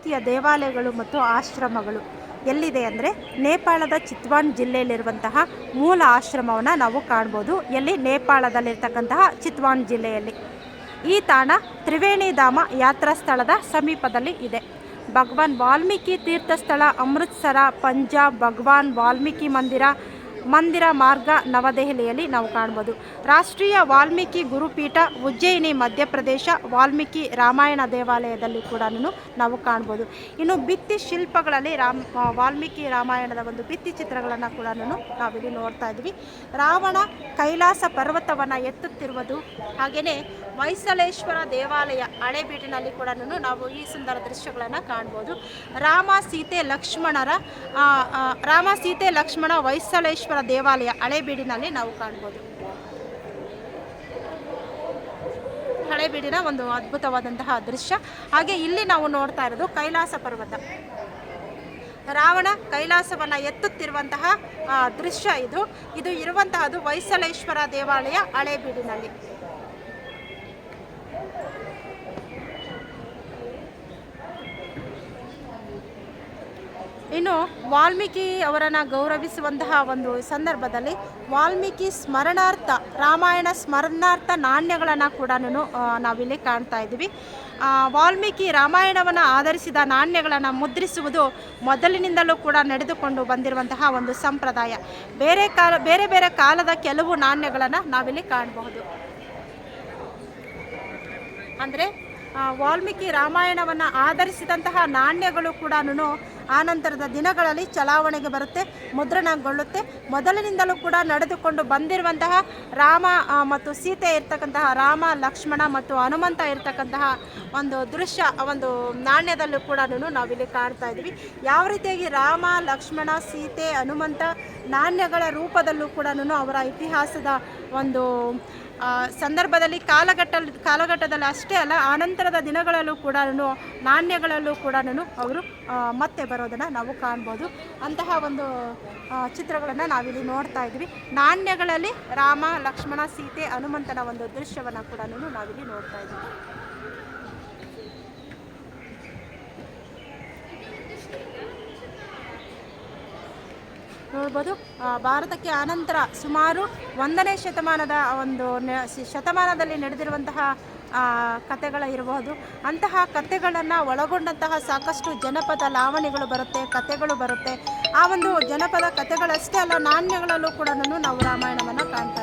ವಾಲ್ಮೀಕಿಯ ದೇವಾಲಯಗಳು ಮತ್ತು ಆಶ್ರಮಗಳು. ಎಲ್ಲಿದೆ ಅಂದರೆ ನೇಪಾಳದ ಚಿತ್ವಾನ್ ಜಿಲ್ಲೆಯಲ್ಲಿರುವಂತಹ ಮೂಲ ಆಶ್ರಮವನ್ನು ನಾವು ಕಾಣ್ಬೋದು. ಎಲ್ಲಿ? ನೇಪಾಳದಲ್ಲಿರ್ತಕ್ಕಂತಹ ಚಿತ್ವಾನ್ ಜಿಲ್ಲೆಯಲ್ಲಿ. ಈ ತಾಣ ತ್ರಿವೇಣಿಧಾಮ ಯಾತ್ರಾ ಸ್ಥಳದ ಸಮೀಪದಲ್ಲಿ ಇದೆ. ಭಗವಾನ್ ವಾಲ್ಮೀಕಿ ತೀರ್ಥಸ್ಥಳ ಅಮೃತ್ಸರ, ಪಂಜಾಬ್ ಭಗವಾನ್ ವಾಲ್ಮೀಕಿ ಮಂದಿರ ಮಂದಿರ ಮಾರ್ಗ ನವದೆಹಲಿಯಲ್ಲಿ ನಾವು ಕಾಣ್ಬೋದು ರಾಷ್ಟ್ರೀಯ ವಾಲ್ಮೀಕಿ ಗುರುಪೀಠ ಉಜ್ಜಯಿನಿ ಮಧ್ಯಪ್ರದೇಶ, ವಾಲ್ಮೀಕಿ ರಾಮಾಯಣ ದೇವಾಲಯದಲ್ಲಿ ಕೂಡ ನಾವು ಕಾಣ್ಬೋದು ಇನ್ನು ಭಿತ್ತಿ ಶಿಲ್ಪಗಳಲ್ಲಿ ರಾಮ್ ವಾಲ್ಮೀಕಿ ರಾಮಾಯಣದ ಒಂದು ಭಿತ್ತಿ ಚಿತ್ರಗಳನ್ನು ಕೂಡ ನಾವಿಲ್ಲಿ ನೋಡ್ತಾ ಇದ್ವಿ. ರಾವಣ ಕೈಲಾಸ ಪರ್ವತವನ್ನು ಎತ್ತುತ್ತಿರುವುದು ಹಾಗೆಯೇ ಹೊಯ್ಸಳೇಶ್ವರ ದೇವಾಲಯ ಹಳೆಬೀಟಿನಲ್ಲಿ ಕೂಡ ನಾವು ಈ ಸುಂದರ ದೃಶ್ಯಗಳನ್ನು ಕಾಣ್ಬೋದು. ರಾಮ ಸೀತೆ ಲಕ್ಷ್ಮಣರ ರಾಮ ಸೀತೆ ಲಕ್ಷ್ಮಣ ಹೊಯ್ಸಳೇಶ್ವರ ದೇವಾಲಯ ಹಳೆಬೀಡಿನಲ್ಲಿ ನಾವು ಕಾಣ್ಬೋದು. ಹಳೆಬೀಡಿನ ಒಂದು ಅದ್ಭುತವಾದಂತಹ ದೃಶ್ಯ. ಹಾಗೆ ಇಲ್ಲಿ ನಾವು ನೋಡ್ತಾ ಇರೋದು ಕೈಲಾಸ ಪರ್ವತ. ರಾವಣ ಕೈಲಾಸವನ್ನು ಎತ್ತುತ್ತಿರುವಂತಹ ದೃಶ್ಯ ಇದು. ಇದು ಇರುವಂತಹದ್ದು ಹೊಯ್ಸಳೇಶ್ವರ ದೇವಾಲಯ ಹಳೆಬೀಡಿನಲ್ಲಿ ಇನ್ನು ವಾಲ್ಮೀಕಿ ಅವರನ್ನು ಗೌರವಿಸುವಂತಹ ಒಂದು ಸಂದರ್ಭದಲ್ಲಿ ವಾಲ್ಮೀಕಿ ಸ್ಮರಣಾರ್ಥ, ರಾಮಾಯಣ ಸ್ಮರಣಾರ್ಥ ನಾಣ್ಯಗಳನ್ನು ಕೂಡ ನಾವಿಲ್ಲಿ ಕಾಣ್ತಾ ಇದ್ದೀವಿ. ವಾಲ್ಮೀಕಿ ರಾಮಾಯಣವನ್ನು ಆಧರಿಸಿದ ನಾಣ್ಯಗಳನ್ನು ಮುದ್ರಿಸುವುದು ಮೊದಲಿನಿಂದಲೂ ಕೂಡ ನಡೆದುಕೊಂಡು ಬಂದಿರುವಂತಹ ಒಂದು ಸಂಪ್ರದಾಯ. ಬೇರೆ ಕಾಲ, ಬೇರೆ ಬೇರೆ ಕಾಲದ ಕೆಲವು ನಾಣ್ಯಗಳನ್ನು ನಾವಿಲ್ಲಿ ಕಾಣಬಹುದು. ಅಂದರೆ ವಾಲ್ಮೀಕಿ ರಾಮಾಯಣವನ್ನು ಆಧರಿಸಿದಂತಹ ನಾಣ್ಯಗಳು ಕೂಡ ಆನಂತರದ ದಿನಗಳಲ್ಲಿ ಚಲಾವಣೆಗೆ ಬರುತ್ತೆ, ಮುದ್ರಣಗೊಳ್ಳುತ್ತೆ. ಮೊದಲಿನಿಂದಲೂ ಕೂಡ ನಡೆದುಕೊಂಡು ಬಂದಿರುವಂತಹ ರಾಮ ಮತ್ತು ಸೀತೆ ಇರ್ತಕ್ಕಂತಹ ರಾಮ, ಲಕ್ಷ್ಮಣ ಮತ್ತು ಹನುಮಂತ ಇರ್ತಕ್ಕಂತಹ ಒಂದು ದೃಶ್ಯ ಒಂದು ನಾಣ್ಯದಲ್ಲೂ ಕೂಡ ನಾವಿಲ್ಲಿ ಕಾಣ್ತಾ ಇದ್ವಿ ಯಾವ ರೀತಿಯಾಗಿ ರಾಮ, ಲಕ್ಷ್ಮಣ, ಸೀತೆ, ಹನುಮಂತ ನಾಣ್ಯಗಳ ರೂಪದಲ್ಲೂ ಕೂಡ ಅವರ ಇತಿಹಾಸದ ಒಂದು ಸಂದರ್ಭದಲ್ಲಿ ಕಾಲಘಟ್ಟ ಕಾಲಘಟ್ಟದಲ್ಲಿ ಅಷ್ಟೇ ಅಲ್ಲ, ಆನಂತರದ ದಿನಗಳಲ್ಲೂ ಕೂಡ ನಾಣ್ಯಗಳಲ್ಲೂ ಕೂಡ ಅವರು ಮತ್ತೆ ಬರೋದನ್ನು ನಾವು ಕಾಣ್ಬೋದು. ಅಂತಹ ಒಂದು ಚಿತ್ರಗಳನ್ನು ನಾವಿಲ್ಲಿ ನೋಡ್ತಾ ಇದ್ವಿ. ನಾಣ್ಯಗಳಲ್ಲಿ ರಾಮ, ಲಕ್ಷ್ಮಣ, ಸೀತೆ, ಹನುಮಂತನ ಒಂದು ದೃಶ್ಯವನ್ನು ಕೂಡ ನಾವಿಲ್ಲಿ ನೋಡ್ತಾ ಇದ್ವಿ. ನೋಡ್ಬೋದು. ಭಾರತಕ್ಕೆ ಆನಂತರ ಸುಮಾರು ಒಂದನೇ ಶತಮಾನದ ಒಂದು ಶತಮಾನದಲ್ಲಿ ನಡೆದಿರುವಂತಹ ಕಥೆಗಳ ಇರಬಹುದು. ಅಂತಹ ಕಥೆಗಳನ್ನು ಒಳಗೊಂಡಂತಹ ಸಾಕಷ್ಟು ಜನಪದ ಲಾವಣಿಗಳು ಬರುತ್ತೆ ಕಥೆಗಳು ಬರುತ್ತೆ. ಆ ಒಂದು ಜನಪದ ಕಥೆಗಳಷ್ಟೇ ಅಲ್ಲ, ನಾಣ್ಯಗಳಲ್ಲೂ ಕೂಡ ನಾವು ರಾಮಾಯಣವನ್ನು ಕಾಣ್ತಾ